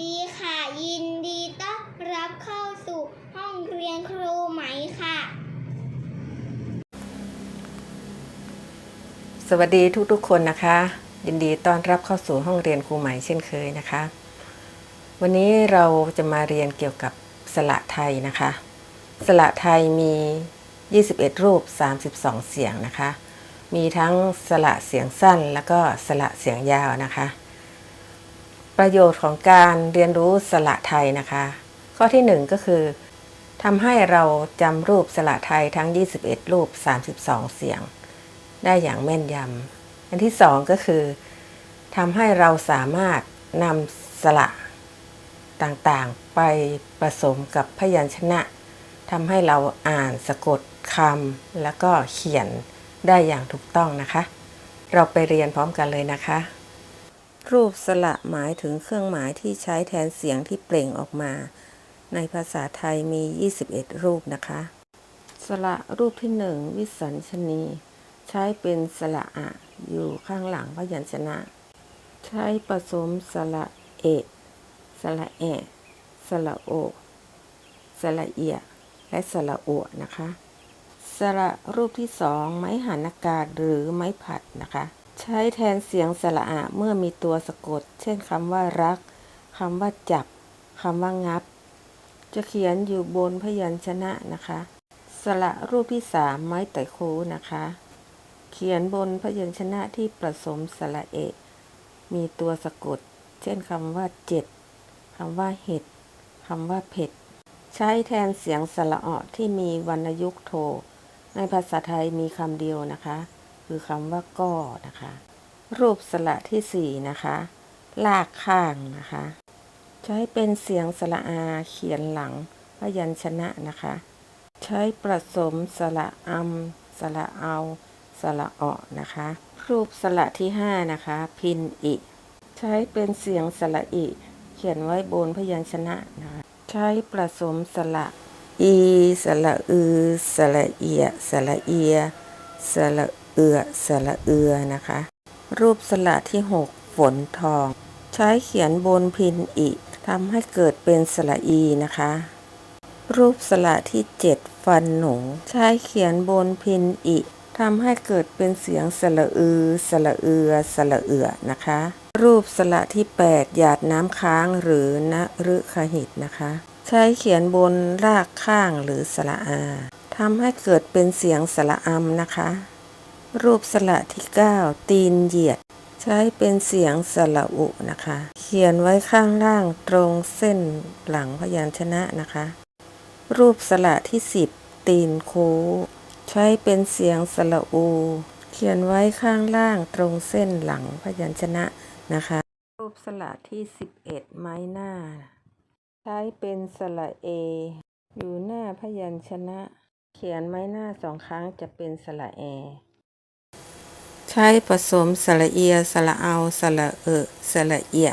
ดีค่ะ ยินดีต้อนรับเข้าสู่ห้องเรียนครูไหมค่ะ สวัสดีทุกๆคนนะคะ ยินดีต้อนรับเข้าสู่ห้องเรียนครูใหม่เช่นเคยนะคะ วันนี้เราจะมาเรียนเกี่ยวกับสระไทยนะคะสระไทยมี 21 รูป 32 เสียงนะคะ มีทั้งสระเสียงสั้นแล้วก็สระเสียงยาวนะคะ ประโยชน์ของการเรียนรู้สระไทยนะคะ ข้อที่หนึ่งก็คือทำให้เราจำรูปสระไทยทั้ง 21 รูป 32 เสียง ได้อย่างแม่นยำอันที่สองก็คือทำให้เราสามารถนำสระต่างๆ ไปผสมกับพยัญชนะทำให้เราอ่านสะกดคำแล้วก็เขียนได้อย่างถูกต้องนะคะ เราไปเรียนพร้อมกันเลยนะคะ รูปสระหมายถึงเครื่องหมายที่ใช้แทนเสียงที่เปล่งออกมา ในภาษาไทยมี 21 รูปนะคะ สระรูปที่หนึ่งวิสัญชนี ใช้เป็นสระอะ อยู่ข้างหลังพยัญชนะ ใช้ผสมสระเอะสระแอะสระโอสระเอีย และสระอัวนะคะ สระรูปที่สองไม้หันอากาศหรือไม้ผัดนะคะ ใช้แทนเสียงสระอะเมื่อมีตัวสะกด เช่นคำว่ารักคำว่าจับคำว่างับ จะเขียนอยู่บนพยัญชนะนะคะ สระรูปที่สามไม้ไต่คูนะคะ เขียนบนพยัญชนะที่ผสมสระเอะมีตัวสะกด เช่นคำว่าเจ็ดคำว่าเห็ดคำว่าเผ็ด ใช้แทนเสียงสระอะที่มีวรรณยุกโท ในภาษาไทยมีคำเดียวนะคะ คือคำว่าก้อนะคะ รูปสระที่สี่นะคะ ลากข้างนะคะ ใช้เป็นเสียงสระอาเขียนหลังพยัญชนะนะคะ ใช้ผสมสระอำสระเอาสระเอะนะคะ รูปสระที่ห้านะคะ พินอิ ใช้เป็นเสียงสระอิ เขียนไว้บนพยัญชนะนะคะ ใช้ผสมสระอีสระอือสระเอียสระเอียสระ เอือสระเอือนะคะ รูปสระที่หกฝนทอง ใช้เขียนบนพินอิทำให้เกิดเป็นสระอีนะคะ รูปสระที่เจ็ดฟันหนู ใช้เขียนบนพินอิทำให้เกิดเป็นเสียงสระอือ สระเอือ สระเอือนะคะ รูปสระที่แปดหยาดน้ำค้างหรือนฤคหิตนะคะ ใช้เขียนบนรากข้างหรือสระอาทำให้เกิดเป็นเสียงสระอำนะคะ รูปสระที่เก้าตีนเหยียด ใช้เป็นเสียงสระอุนะคะ เขียนไว้ข้างล่างตรงเส้นหลังพยัญชนะนะคะ รูปสระที่สิบตีนโค ใช้เป็นเสียงสระอู เขียนไว้ข้างล่างตรงเส้นหลังพยัญชนะนะคะ รูปสระที่สิบเอ็ดไม้หน้า ใช้เป็นสระเอ อยู่หน้าพยัญชนะ เขียนไม้หน้าสองครั้งจะเป็นสระแอ ใช้ผสมสระเอีย สระเอา สระเออสระเอีย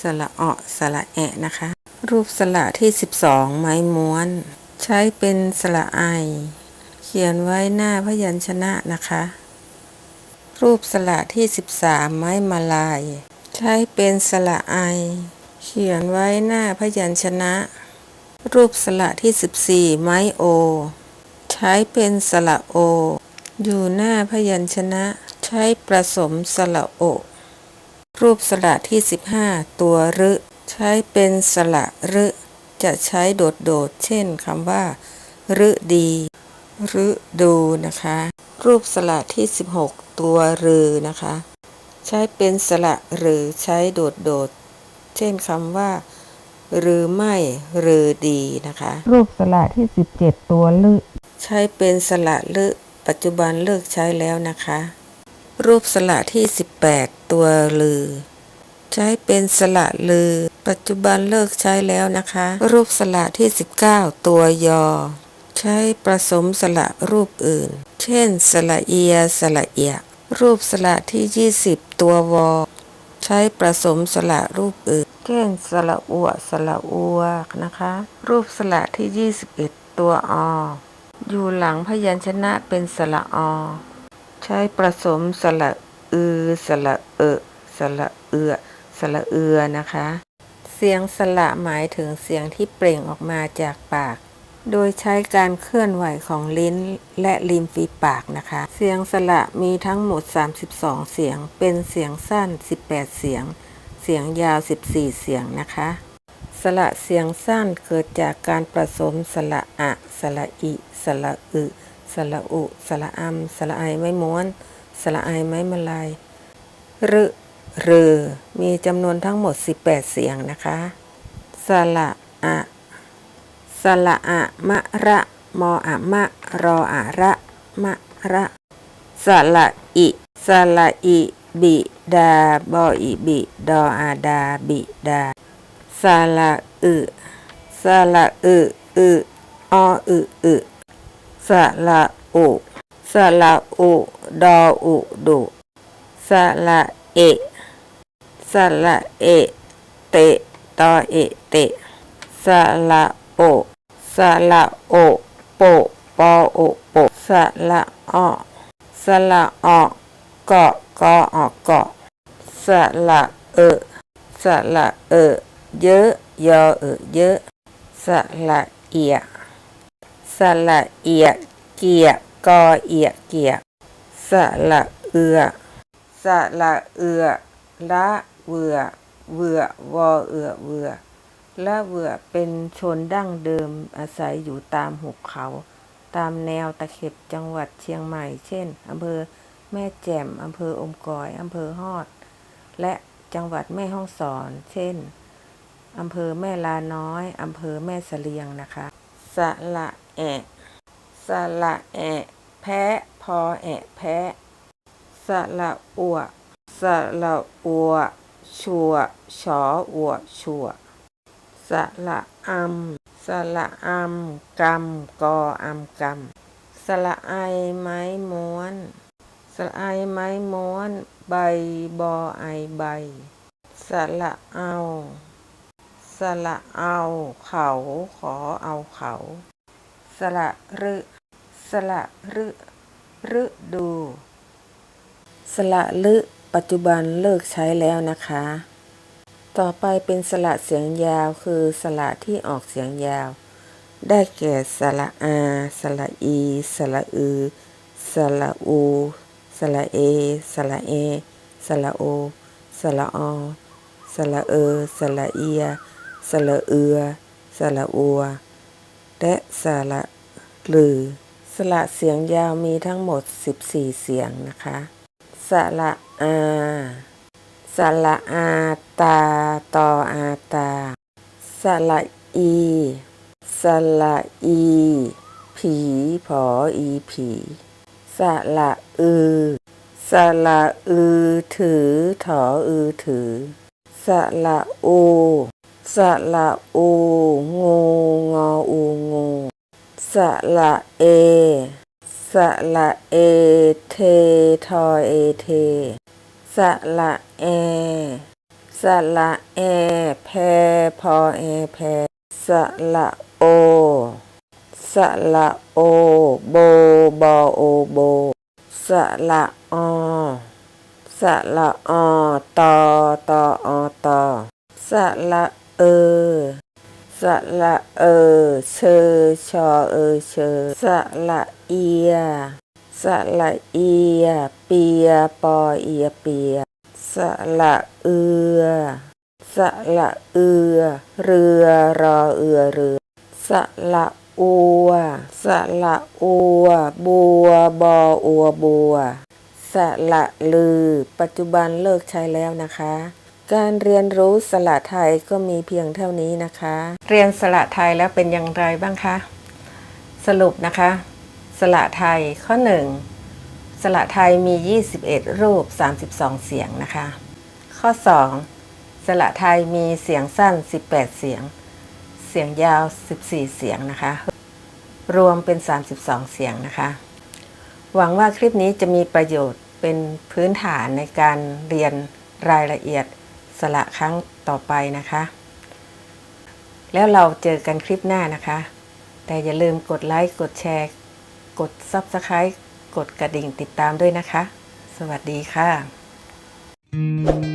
สระเอะสระแอะนะคะ รูปสระที่ 12 ไม้ม้วน ใช้เป็นสระไอ เขียนไว้หน้าพยัญชนะนะคะ รูปสระที่ 13 ไม้มาลาย ใช้เป็นสระไอ เขียนไว้หน้าพยัญชนะ รูปสระที่ 14 ไม้โอ ใช้เป็นสระโอ อยู่หน้าพยัญชนะ ใช้ผสมสระโอ รูปสระที่ 15 ตัวรึใช้เป็นสระรึจะใช้โดดๆ เช่นคำว่ารึดีรึดูนะคะ รูปสระที่ 16 ตัวรือนะคะ ใช้เป็นสระหรือใช้โดดๆ เช่นคำว่า หรือไม่หรือดีนะคะ รูปสระที่ 17 ตัวลึใช้เป็นสระลึปัจจุบันเลิกใช้แล้วนะคะ รูปสระที่ 18 ตัวลือ ใช้เป็นสระลือ ปัจจุบันเลิกใช้แล้วนะคะ รูปสระที่ 19 ตัวยอ ใช้ผสมสระรูปอื่น เช่นสระเอียสระเอีย รูปสระที่ 20 ตัววอ ใช้ผสมสระรูปอื่น เช่นสระอัวสระอัวนะคะ รูปสระที่ 21 ตัวอ อยู่หลังพยัญชนะเป็นสระอ ใช้ผสมสระอือสระเออสระเอือสระเอือนะคะ เสียงสระหมายถึงเสียงที่เปล่งออกมาจากปาก โดยใช้การเคลื่อนไหวของลิ้นและริมฝีปากนะคะ เสียงสระมีทั้งหมด 32 เสียง เป็นเสียงสั้น 18 เสียง เสียงยาว 14 เสียงนะคะสระเสียงสั้นเกิดจากการผสมสระอะ สระอิ สระอึ สระอุ สระอัมสระไอไม้ม้วน สระไอไม้มลายรึเรือมีจำนวนทั้งหมด 18 เสียงนะคะ สระอะสระอะมะระมออะมะรออะระมะระสระอิสระอิบิดาบออิบิดออาดาบิดาสระอึสระอึอึออึอึ สระอุสระอุดออุดุสระเอะสระเอเตตอเอเตะสระโอสระโอโปปอโอโปะสระออสระออเกาะกอออกเกาะสระเอสระเอเยอะยอเอเยอะสระเอีย สระเอียเกียกอเอียเกียสระเอือสระเอือละเวือเวือวอเอือเวือละเวือเป็นชนดั้งเดิมอาศัยอยู่ตามหุบเขา ตามแนวตะเข็บจังหวัดเชียงใหม่ เช่นอำเภอแม่แจ่มอำเภออมกอยอำเภอฮอด และจังหวัดแม่ฮ่องสอน เช่นอำเภอแม่ลาน้อยอำเภอแม่เสลียงนะคะสละ แอะสละแอะแพะพอแอะแพะสละอัวสละอัวชัวชออัวชัวสละอัมสละอัมกำกออัมกำสละไอไม้ม้วนสละไอไม้ม้วน ใบบอไอใบสละเอาสละเอาเขาขอเอาเขา สละรึสละรึฤดู สละลึปัจจุบันเลิกใช้แล้วนะคะ ต่อไปเป็นสระเสียงยาวคือสระที่ออกเสียงยาว ได้แก่สระอาสระอีสระอือสระอูสระเอสระเอสระโอสระออสระเออสระเอียสระเอือสระอัว และสระลือ สระเสียงยาวมีทั้งหมด 14 เสียงนะคะ สระอาสระอาตาตออาตา สระอี สระอี ผีผออีผี สระอือ สระอือถือถออือถือ สระอู สระอูงูงออูงูสระเอสระเอเททอเอเทสระแอสระแอแพพอแอแพสระโอสระโอโบบอโอโบสระอสระอตอตออตอสระ เอสระเออเชอชอเออเชอสระเอียสระเอียเปียปอเอียเปียสระเอือสระเอือเรือรอเอือเรือสระอัวสระอัวบัวบออัวบัวสระลือ ปัจจุบันเลิกใช้แล้วนะคะ การเรียนรู้สระไทยก็มีเพียงเท่านี้นะคะ เรียนสระไทยแล้วเป็นอย่างไรบ้างคะ สรุปนะคะสระไทยข้อ 1สระไทยมี 21 รูป 32 เสียงนะคะ ข้อ 2สระไทยมีเสียงสั้น 18 เสียง เสียงยาว 14 เสียงนะคะ รวมเป็น 32 เสียงนะคะ หวังว่าคลิปนี้จะมีประโยชน์เป็นพื้นฐานในการเรียนรายละเอียด สระครั้งต่อไปนะคะ แล้วเราเจอกันคลิปหน้านะคะ แต่อย่าลืมกดไลค์ กดแชร์ กด Subscribe กดกระดิ่งติดตามด้วยนะคะ สวัสดีค่ะ